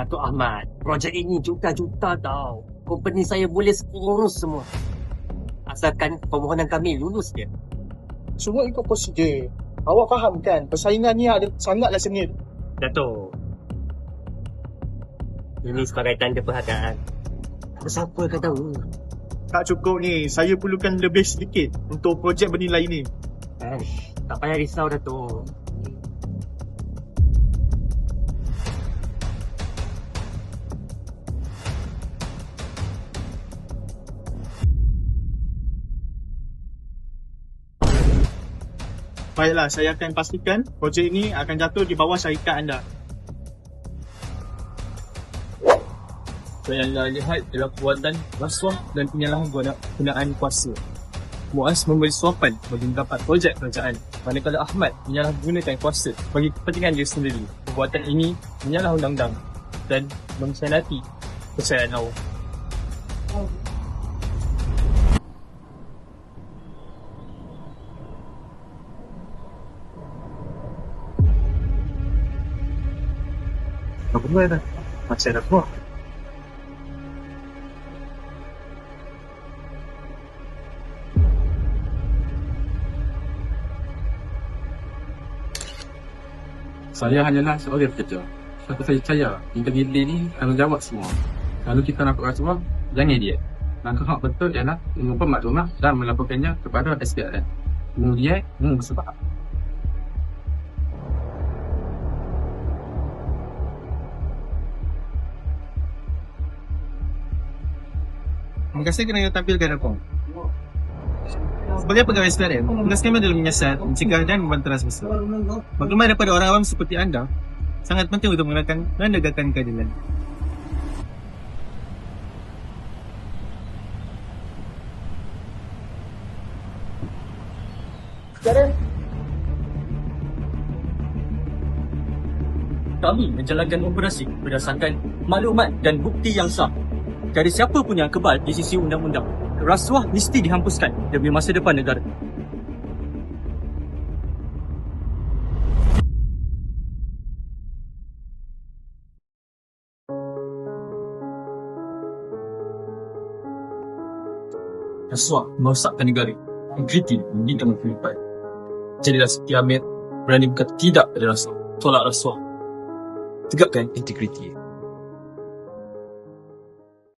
Datuk Ahmad, projek ini juta-juta tau. Company saya boleh urus semua. Asalkan permohonan kami lulus je. Semua ikut prosedur. Awak faham kan, persaingan ni ada sangatlah sengit. Datuk. Ini sebagai tanda perhargaan. Siapa kau tahu? Tak cukup ni, saya perlukan lebih sedikit untuk projek bernilai ni. Eh, tak payah risau Datuk. Baiklah, saya akan pastikan projek ini akan jatuh di bawah syarikat anda. Saya yang anda lihat adalah perbuatan rasuah dan penyalahgunaan kuasa. Muaz memberi suapan bagi mendapat projek kerajaan manakala Ahmad menyalahgunakan kuasa bagi kepentingan dia sendiri. Perbuatan ini menyalah undang-undang dan mengkhianati kepercayaan awam. Buat dah? Macam ada buah. Saya hanyalah seorang pekerja. Siapa saya percaya, integriti ni tanggungjawab semua. Kalau kita nak rasuah, jangan dia. Langkah hak betul ialah mengumpul maklumat dan melaporkannya kepada SPRN. Kemudian, hmm, bersebab. Terima kasih kerana tampilkan apa. Sebagai pegawai SPRM, tugas kami adalah menyiasat, mencegah dan membantah semesta. Maklumat daripada orang awam seperti anda sangat penting untuk mengenakan dan menegakkan keadilan. Kami menjalankan operasi berdasarkan maklumat dan bukti yang sah. Dari siapa pun yang kebal di sisi undang-undang, rasuah mesti dihapuskan demi masa depan negara. Rasuah merosakkan negara. Integriti meninggalkan kehidupan. Jadilah seperti Amir berani berkata tidak pada rasuah. Tolak rasuah. Tegakkan integriti.